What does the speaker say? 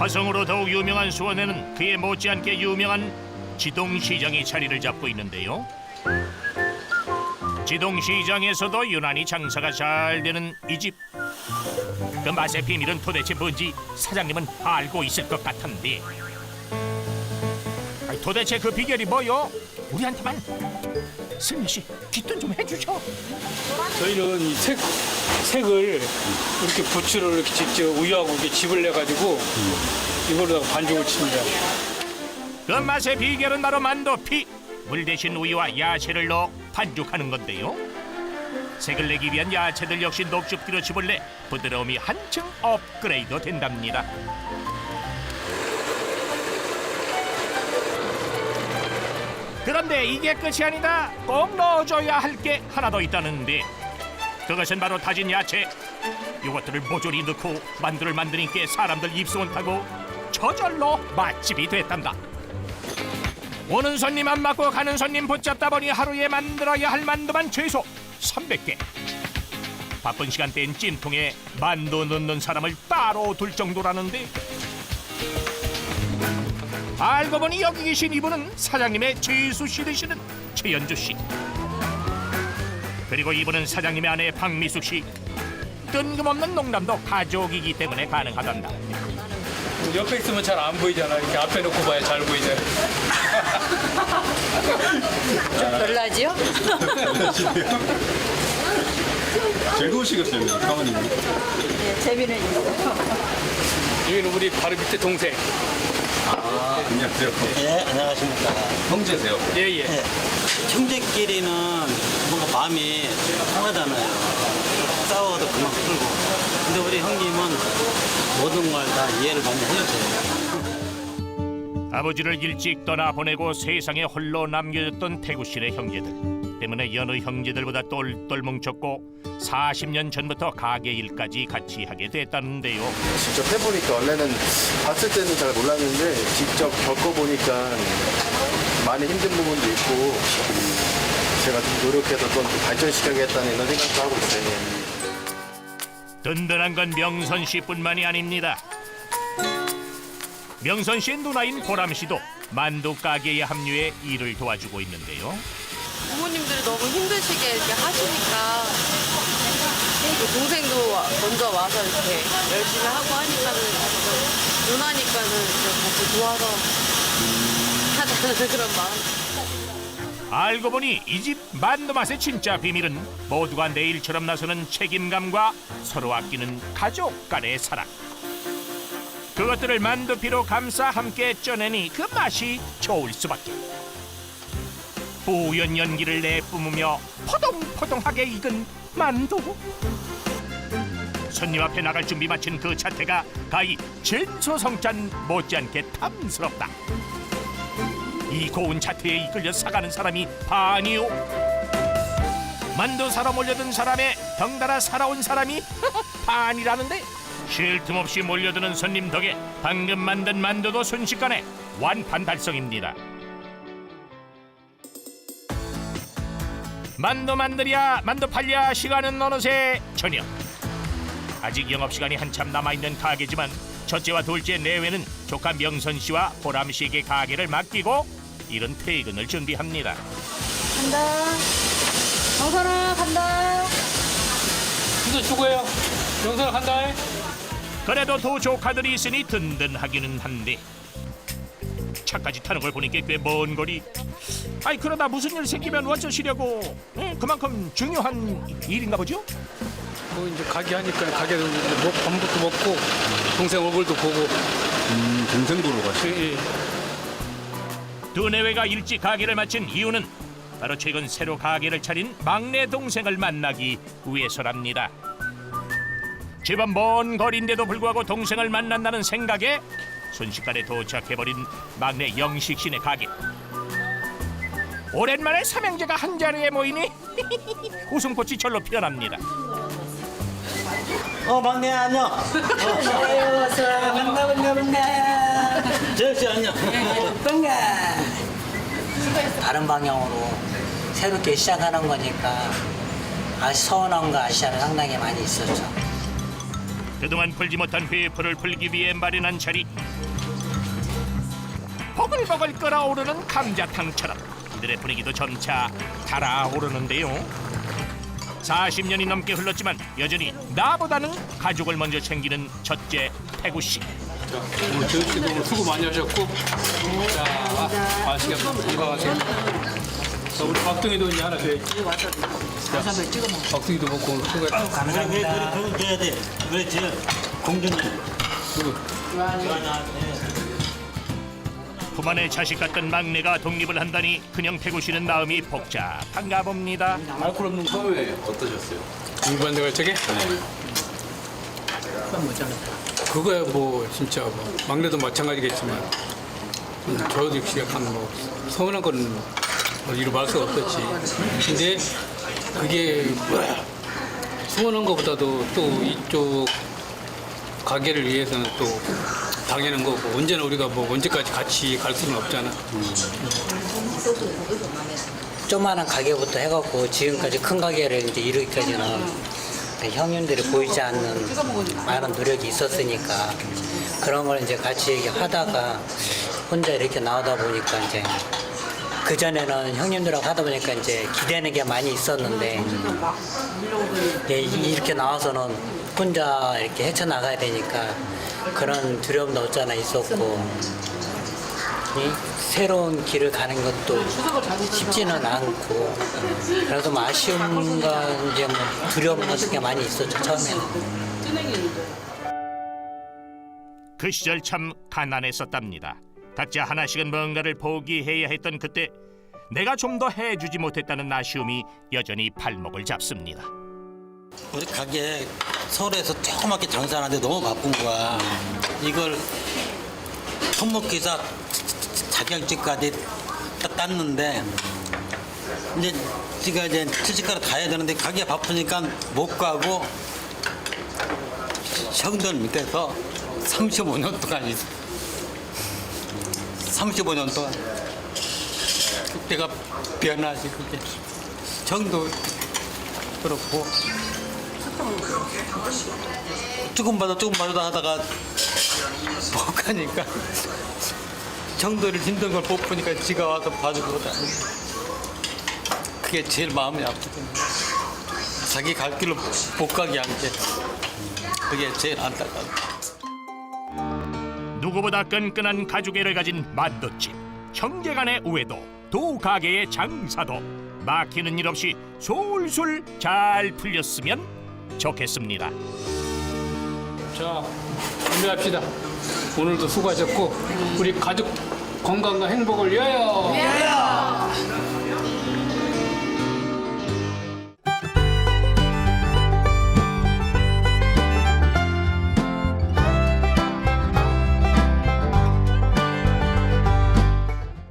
화성으로 더욱 유명한 수원에는 그에 못지않게 유명한 지동시장이 자리를 잡고 있는데요. 지동시장에서도 유난히 장사가 잘 되는 이 집. 그 맛의 비밀은 도대체 뭔지 사장님은 알고 있을 것 같은데. 도대체 그 비결이 뭐요? 우리한테만 승리 씨 뒷돈 좀 해주셔. 저희는 이 색, 색을 이렇게 부추를 이렇게 직접 우유하고 이렇게 집을 내가지고 이걸로다가 반죽을 칩니다. 그 맛의 비결은 바로 만도피 물 대신 우유와 야채를 넣어 반죽하는 건데요 색을 내기 위한 야채들 역시 녹즙기로 집을 내 부드러움이 한층 업그레이드 된답니다 그런데 이게 끝이 아니다. 꼭 넣어줘야 할 게 하나 더 있다는데. 그것은 바로 다진 야채. 이것들을 모조리 넣고 만두를 만드니까 사람들 입소문 타고 저절로 맛집이 됐단다. 오는 손님 안 맞고 가는 손님 붙잡다 보니 하루에 만들어야 할 만두만 최소 300개. 바쁜 시간대엔 찜통에 만두 넣는 사람을 따로 둘 정도라는데 알고 보니 여기 계신 이분은 사장님의 최수 씨 되시는 최연주 씨. 그리고 이분은 사장님의 아내 박미숙 씨. 뜬금없는 농담도 가족이기 때문에 가능하단다. 옆에 있으면 잘 안 보이잖아. 이렇게 앞에 놓고 봐야 잘 보이잖아. 놀라지요? 즐거우시겠어요, 사모님. 예, 재미는 있어요. 여기는 우리 바로 밑에 동생. 안녕하세요. 예, 안녕하십니까. 형제세요. 예, 예. 예, 형제끼리는 뭔가 마음이 통하잖아요. 싸워도 그만 풀고. 근데 우리 형님은 모든 걸 다 이해를 많이 해주세요. 아버지를 일찍 떠나 보내고 세상에 홀로 남겨졌던 태구 씨네 형제들 때문에 여느 형제들보다 똘똘 뭉쳤고 40년 전부터 가게 일까지 같이 하게 됐다는데요. 직접 해보니까 원래는 봤을 때는 잘 몰랐는데 직접 겪어보니까 많이 힘든 부분도 있고 음, 제가 좀 노력해서 좀 발전시켜야겠다는 이런 생각도 하고 있어요. 든든한 건 명선 씨뿐만이 아닙니다. 명선 씨의 누나인 보람 씨도 만두 가게에 합류해 일을 도와주고 있는데요. 부모님들이 너무 힘드시게 이렇게 하시니까 또 동생도 와- 먼저 와서 이렇게 열심히 하고 하니까는 좀 누나니까는 같이 도와서 하자는 그런 마음. 알고 보니 이 집 만두 맛의 진짜 비밀은 모두가 내일처럼 나서는 책임감과 서로 아끼는 가족 간의 사랑. 그것들을 만두피로 감싸 함께 쪄내니 그 맛이 좋을 수밖에. 뿌연 연기를 내뿜으며 포동포동하게 익은 만두. 손님 앞에 나갈 준비 마친 그 자태가 가히 진소성찬 못지않게 탐스럽다. 이 고운 자태에 이끌려 사가는 사람이 반이요. 만두 사러 몰려든 사람의 덩달아 살아온 사람이 반이라는데 쉴 틈 없이 몰려드는 손님 덕에 방금 만든 만두도 순식간에 완판 달성입니다. 만두 만들랴 만두 팔랴 시간은 어느새 저녁. 아직 영업 시간이 한참 남아 있는 가게지만 첫째와 둘째 내외는 조카 명선 씨와 보람 씨에게 가게를 맡기고 이른 퇴근을 준비합니다. 간다. 정선아, 간다. 진짜 수고해요. 영상 한다. 그래도 두 조카들이 있으니 든든하기는 한데 차까지 타는 걸 보니까 꽤 먼 거리. 아이 그러다 무슨 일 생기면 어쩌시려고? 응, 그만큼 중요한 일인가 보죠? 뭐 이제 가게 하니까 가게도 이제 먹, 밥부터 먹고 동생 얼굴도 보고. 음, 동생 보러 가시. 예, 예. 두 내외가 일찍 가게를 마친 이유는 바로 최근 새로 가게를 차린 막내 동생을 만나기 위해서랍니다. 집은 먼 거리인데도 불구하고 동생을 만난다는 생각에 순식간에 도착해버린 막내 영식 씨네 가게. 오랜만에 삼형제가 한 자리에 모이니 웃음꽃이 절로 피어납니다. 어, 막내 안녕. 어, 아유, 어서 반가 반가 반가. 저씨 안녕. 반가. 다른 방향으로 새롭게 시작하는 거니까 아시 서운한 거 아시잖아요. 상당히 많이 있었죠. 그동안 풀지 못한 회포를 풀기 위해 마련한 자리. 버글버글 끓어오르는 감자탕처럼 이들의 분위기도 점차 달아오르는데요. 40년이 넘게 흘렀지만 여전히 나보다는 가족을 먼저 챙기는 첫째 태구씨. 오늘 재우 씨도 오늘 수고 많이 하셨고. 자 맛있게 건강하세요. 자 우리 박둥이도 이제 하나 줘야지 자, 박둥이도 먹고 오늘 수고했어 그래, 그래, 그래, 그건 줘야 돼. 그래, 저 공주님. 누구? 품 안에 자식 같던 막내가 독립을 한다니 그냥 태구 씨는 마음이 복잡한가 봅니다 알코올 없는 거 처음에 어떠셨어요? 일반 대가 저게? 그거야 뭐 진짜 뭐 막내도 마찬가지겠지만 음, 저도 역시 약간 뭐 서운한 거는 뭐 이루 말 수가 없었지. 근데 그게 서운한 것보다도 또 이쪽 가게를 위해서는 또 당연한 거고 언제나 우리가 뭐 언제까지 같이 갈 수는 없잖아. 조그마한 가게부터 해갖고 지금까지 큰 가게를 이제 이루기까지는 형님들이 보이지 않는 많은 노력이 있었으니까 그런 걸 이제 같이 이렇게 하다가 혼자 이렇게 나오다 보니까 이제 그 전에는 형님들하고 하다 보니까 이제 기대는 게 많이 있었는데 예, 이렇게 나와서는 혼자 이렇게 헤쳐 나가야 되니까 그런 두려움도 없잖아 있었고 이 새로운 길을 가는 것도 쉽지는 않고 그래서 뭐 아쉬움과 이제 뭐 두려움 같은 게 많이 있었죠 처음에는. 그 시절 참 가난했었답니다. 각자 하나씩은 뭔가를 포기해야 했던 그때 내가 좀 더 해주지 못했다는 아쉬움이 여전히 발목을 잡습니다. 우리 가게 서울에서 조그맣게 장사하는데 너무 바쁜 거야. 이걸 손목기사 자격증까지 딱 땄는데 이제 지가 이제 취직하러 가야 되는데 가게 바쁘니까 못 가고 형들 밑에서 35년 동안 있어. 35년 동안 그때가 변하지 그게. 정도 그렇고. 조금 받아 조금 받아 하다가 못 가니까. 정도를 힘든 걸 못 보니까 지가 와서 봐주거든 그게 제일 마음이 아프거든. 자기 갈 길로 못 가게 한 게 그게 제일 안타까워 누구보다 끈끈한 가족애를 가진 만두집 형제간의 우애도 두 가게의 장사도 막히는 일 없이 솔솔 잘 풀렸으면 좋겠습니다. 자, 준비합시다. 오늘도 수고하셨고 우리 가족 건강과 행복을 위하여.